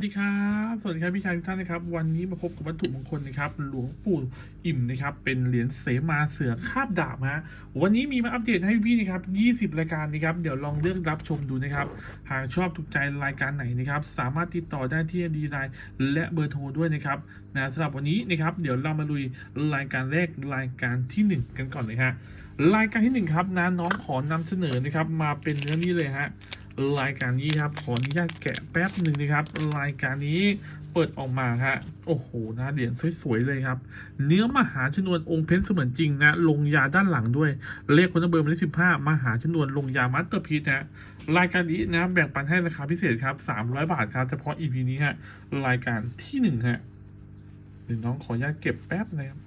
สวัสดีครับ สวัสดีครับพี่ชายทุกท่านนะครับ วันนี้มาพบกับวัตถุมงคลนะครับ หลวงปู่อิ่มนะครับ เป็นเหรียญเสมาเสือคาบดาบฮะ วันนี้มีมาอัปเดตให้พี่นะครับ20 รายการนะครับ เดี๋ยวลองเลือกรับชมดูนะครับ หากชอบถูกใจรายการไหนนะครับ สามารถติดต่อได้ที่ดีไลน์และเบอร์โทรด้วยนะครับ นะสำหรับวันนี้นะครับ เดี๋ยวเรามาลุยรายการแรกรายการที่หนึ่งกันก่อนเลยฮะ รายการที่หนึ่งครับนะน้องขอนำเสนอนะครับ มาเป็นเนื้อนี้เลยฮะ รายการนี้ครับขออนุญาตแกะแป๊บหนึ่งนะครับ รายการนี้เปิดออกมาฮะโอ้โหนะเหรียญสวยๆเลยครับ เนื้อมหาชนวนองค์เพชรเสมือนจริงนะ ลงยาด้านหลังด้วย เลขคนเบอร์มาเลขสิบห้ามหาชนวนลงยามัตเตอร์พีซนะ รายการนี้นะแบ่งปันให้ราคาพิเศษครับสามร้อยบาทครับเฉพาะ EP นี้ฮะรายการที่หนึ่งฮะเดี๋ยวน้องขออนุญาตเก็บแป๊บนะครับ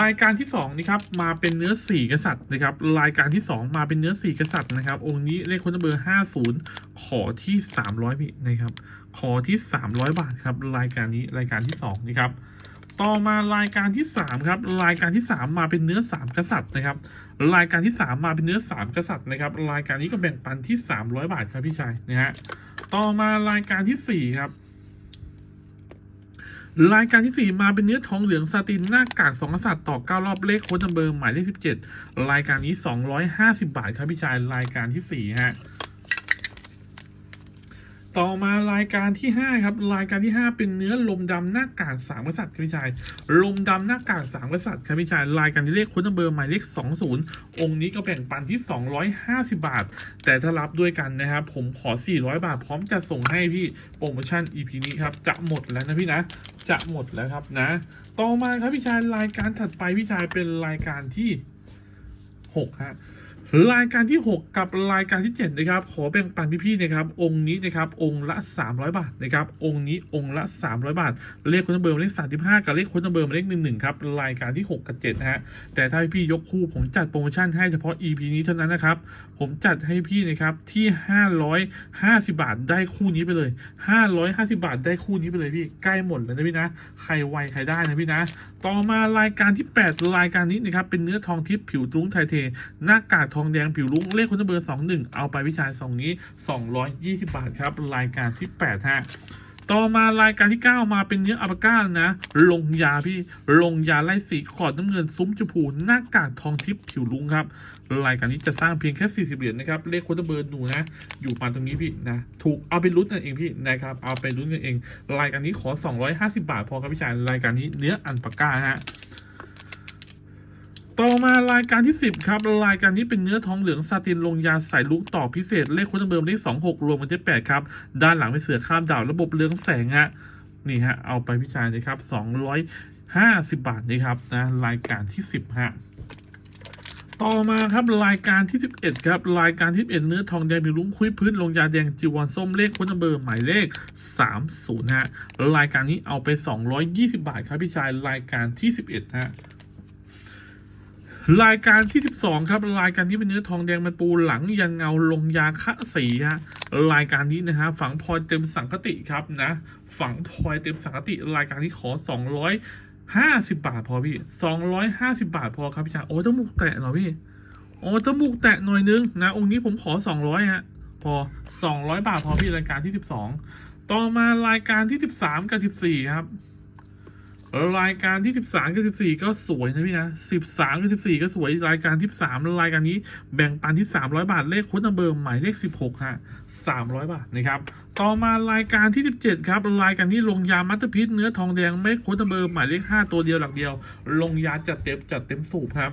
รายการที่สองนี่ครับมาเป็นเนื้อสี่กษัตริย์นะครับรายการที่สองมาเป็นเนื้อสี่กษัตริย์นะครับ องค์นี้เลขคนเบอร์ห้าศูนย์ขอที่สามร้อยพี่นะครับขอที่สามร้อยบาทครับรายการนี้รายการที่สองนี่ครับต่อมารายการที่สามครับรายการที่สามมาเป็นเนื้อสามกษัตริย์นะครับ รายการที่สามมาเป็นเนื้อสามกษัตริย์นะครับ รายการนี้ก็แบ่งปันที่สามร้อยบาทครับพี่ชายนะฮะต่อมารายการที่สี่ครับ รายการที่ 4 มาเป็นเนื้อทองเหลืองซาตินหน้ากากสองกษัตริย์ต่อ 9 รอบเลขโค้ดนัมเบอร์หมายเลข 17 รายการนี้ 250 บาทครับพี่ชายรายการที่ 4 ฮะ ต่อมารายการที่ 5 ครับ รายการที่ 5 เป็นเนื้อลมดำหน้ากากสามกษัตริย์ครับพี่ชาย ลมดำหน้ากากสามกษัตริย์ครับพี่ชาย รายการที่เลขค้ดนัมเบอร์หมายเลข20 องค์นี้ก็แบ่งปันที่ 250 บาท แต่ถ้ารับด้วยกันนะครับ ผมขอ 400 บาท พร้อมจะส่งให้พี่โปรโมชั่น EP นี้ครับ จะหมดแล้วนะพี่นะ จะหมดแล้วครับนะ ต่อมาครับพี่ชาย รายการถัดไปพี่ชายเป็นรายการที่หกฮะ รายการที่ 6 กับรายการที่ 7 นะครับ ขอแบ่งปันพี่ๆนะครับ องค์นี้นะครับ องค์ละ 300 บาทนะครับ องค์นี้องค์ละ 300 บาท เลขคนเบอร์มาเลข 35 กับเลขคนเบอร์หมายเลข11ครับ รายการที่ 6 กับ7นะฮะ แต่ถ้าพี่ยกคู่ผมจัดโปรโมชั่นให้เฉพาะ EP นี้เท่านั้นนะครับ ผมจัดให้พี่นะครับที่ 550 บาทได้คู่นี้ไปเลย 550 บาทได้คู่นี้ไปเลยพี่ ใกล้หมดแล้วนะพี่นะ ใครไวใครได้นะพี่นะ ต่อมารายการที่ 8 รายการนี้นะครับ เป็นเนื้อทองทิพย์ผิวรุ้งไทยเท หน้ากากทององแดงผิวรุ้งเลขคุณเบอร์21เอาไปวิชายสองนี้220บาทครับ รายการที่8ฮะต่อมารายการที่ 9 มาเป็นเนื้ออัปาก้านะ ลงยาพี่ ลงยาไล่สีขอดน้ำเงินซุ้มชมพูหน้ากากทองทิพย์ผิวลุงครับ รายการนี้จะสร้างเพียงแค่ 40 เหรียญนะครับ เลขโค้ดเบอร์หนูนะ อยู่มาตรงนี้พี่นะ ถูกเอาไปลุ้นกันเองพี่นะครับ เอาไปลุ้นกันเอง รายการนี้ขอ 250 บาทพอครับพี่ชาย รายการนี้เนื้ออันปาก้าฮะ ต่อมารายการที่ 10 ครับ รายการนี้เป็นเนื้อทองเหลืองซาตินลงยาใสายลุกต่อพิเศษ เลขคนเบอร์เลข26 รวมเป็นที่8ครับ ด้านหลังเป็นเสือข้ามดาวระบบเรืองแสงฮะนี่ฮะ เอาไปพิจารณานะครับ 250 บาทนี่ครับนะรายการที่ 10ฮะต่อมาครับรายการที่ 11 ครับ รายการที่ 11 เนื้อทองแดงมีลุ้งคุยพื้นลงยาแดงจีวรส้มเลขคุณเบอร์หมายเลข 30ฮะรายการนี้เอาไป 220 บาทครับพี่ชายรายการที่ 11ฮะ รายการที่ 12 ครับ รายการที่เป็นเนื้อทองแดงมันปูหลังยันเงาลงยาคะสีฮะรายการนี้นะฮะฝังพลอยเต็มสังคติครับนะ ฝังพลอยเต็มสังคติ รายการนี้ขอ 250 บาทพอพี่ 250 บาทพอครับพี่ชายโอ้จมูกแตะหรอพี่โอ้จมูกแตะหน่อยนึงนะองค์นี้ผมขอ 200ฮะพอ 200 บาทพอพี่รายการที่ 12 ต่อมารายการที่ 13 กับ 14 ครับ รายการที่ 13กับ14 ก็สวยนะพี่นะ 13กับ14 ก็สวยรายการที่3รายการนี้แบ่งปันที่ 300 บาทเลขค้ดนัมเบอร์หมายเลข 16ฮะ300 บาทนะครับต่อมารายการที่ 17 ครับ รายการนี้ลงยามัตเตอร์พิษเนื้อทองแดงไม่โค้ดนัมเบอร์หมายเลข 5 ตัวเดียวหลักเดียว ลงยาจัดเต็มจัดเต็มสูบครับ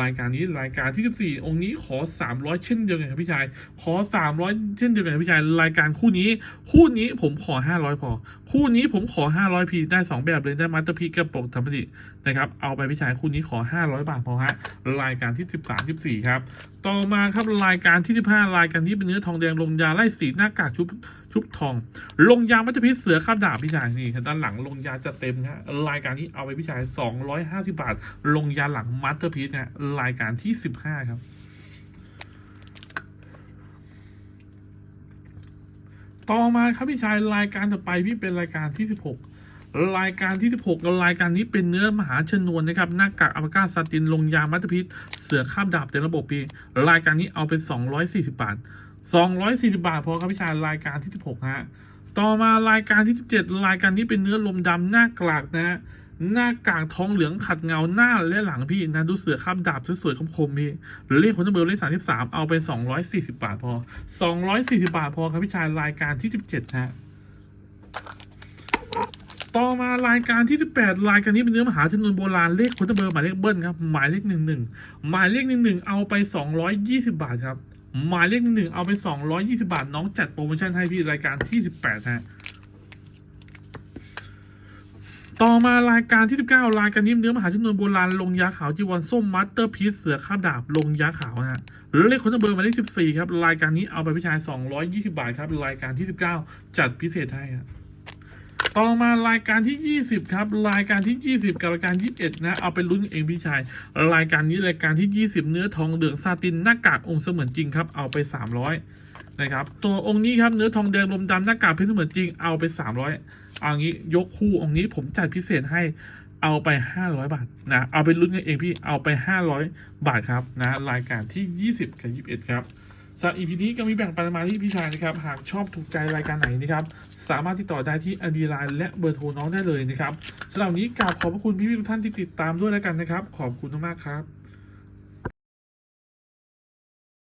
รายการนี้รายการที่ 14 องค์นี้ขอ 300 เช่นเดียวกันครับพี่ชาย ขอ 300 เช่นเดียวกันครับพี่ชาย รายการคู่นี้ คู่นี้ผมขอ 500 พอ คู่นี้ผมขอ 500พีได้ 2 แบบเลยได้มัตเตอร์พีกับปกธรรมดินะครับ เอาไปพี่ชายคู่นี้ขอ 500 บาทพอฮะ รายการที่ 13 14 ครับ ต่อมาครับรายการที่ 15 รายการที่เป็นเนื้อทองแดงลงยาไล่สีหน้ากากชุบ ชุบทอง ลงยามัตเตอร์พีเสือข้ามดาบพี่ชายนี่ด้านหลังลงยาจะเต็มฮะรายการนี้เอาไปพี่ชาย 250 บาท ลงยาหลังมัตเตอร์พีนะรายการที่ 15 ครับ ต่อมาครับพี่ชายรายการต่อไปพี่เป็นรายการที่ 16รายการที่ 16รายการนี้เป็นเนื้อมหาชนวนนะครับหน้ากากอัลปาก้าซาตินลงยามัตเตอร์พิษสือข้ามดาบเต็มระบบพี่รายการนี้เอาเป็นสองร้อยสี่สิบาท สองร้อยสี่สิบาทพอครับพี่ชายรายการที่สิบหกฮะ ต่อมารายการที่สิบเจ็ดรายการนี้เป็นเนื้อลมดำหน้ากลากนะฮะหน้ากากทองเหลืองขัดเงาหน้าและหลังพี่นะดูเสือข้ามดาบสวยๆคมๆพี่หรือเลขคนเบอร์เลขสามสิบสามเอาเป็นสองร้อยสี่สิบาทพอสองร้อยสี่สิบาทพอครับพี่ชายรายการที่สิบเจ็ดฮะต่อมารายการที่ 18 รายการนี้เป็นเนื้อมหาชนวนโบราณเลขคนเบอร์หมายเลขเบิ้ลครับหมายเลขหนึ่งหนึ่งหมายเลขหนึ่งหนึ่งเอาไป 220 บาทครับ หมายเลขหนึ่งเอาไปสองเอาไป220บาท น้องจัดโปรโมชั่นให้พี่รายการที่18ฮะ ต่อมารายการที่19รายการนี้เนื้อมหาชนวนโบราณลงยาขาวจีวรส้มมัตเตอร์พีซเสือข้าดาบลงยาขาวนะฮะหรือเลขคนเบอร์หมายเลข14ครับ รายการนี้เอาไปพี่ชาย220บาทครับ รายการที่19จัดพิเศษให้ครับ ต่อมารายการที่ 20 ครับ รายการที่ 20 กับรายการ 21 นะ เอาไปลุ้นเองพี่ชาย รายการนี้รายการที่ 20 เนื้อทองเหลืองซาตินหน้ากากองค์เสมือนจริงครับ เอาไป 300 นะครับ ตัวองค์นี้ครับเนื้อทองแดงลมดำหน้ากากเพชรเสมือนจริงเอาไป 300 เอางี้ยกคู่องค์นี้ผมจัดพิเศษให้เอาไป 500 บาทนะ เอาไปลุ้นกันเองพี่ เอาไป 500 บาทครับนะ รายการที่ 20 กับ 21 ครับ สำหรับ EP นี้ก็มีแบ่งปันมาที่พี่ชายนะครับ หากชอบถูกใจรายการไหนนะครับ สามารถติดต่อได้ที่อดีไลน์และเบอร์โทรน้องได้เลยนะครับสำหรับวันนี้กราบขอบพระคุณพี่ๆทุกท่านที่ติดตามด้วยแล้วกันนะครับ ขอบคุณมากๆครับ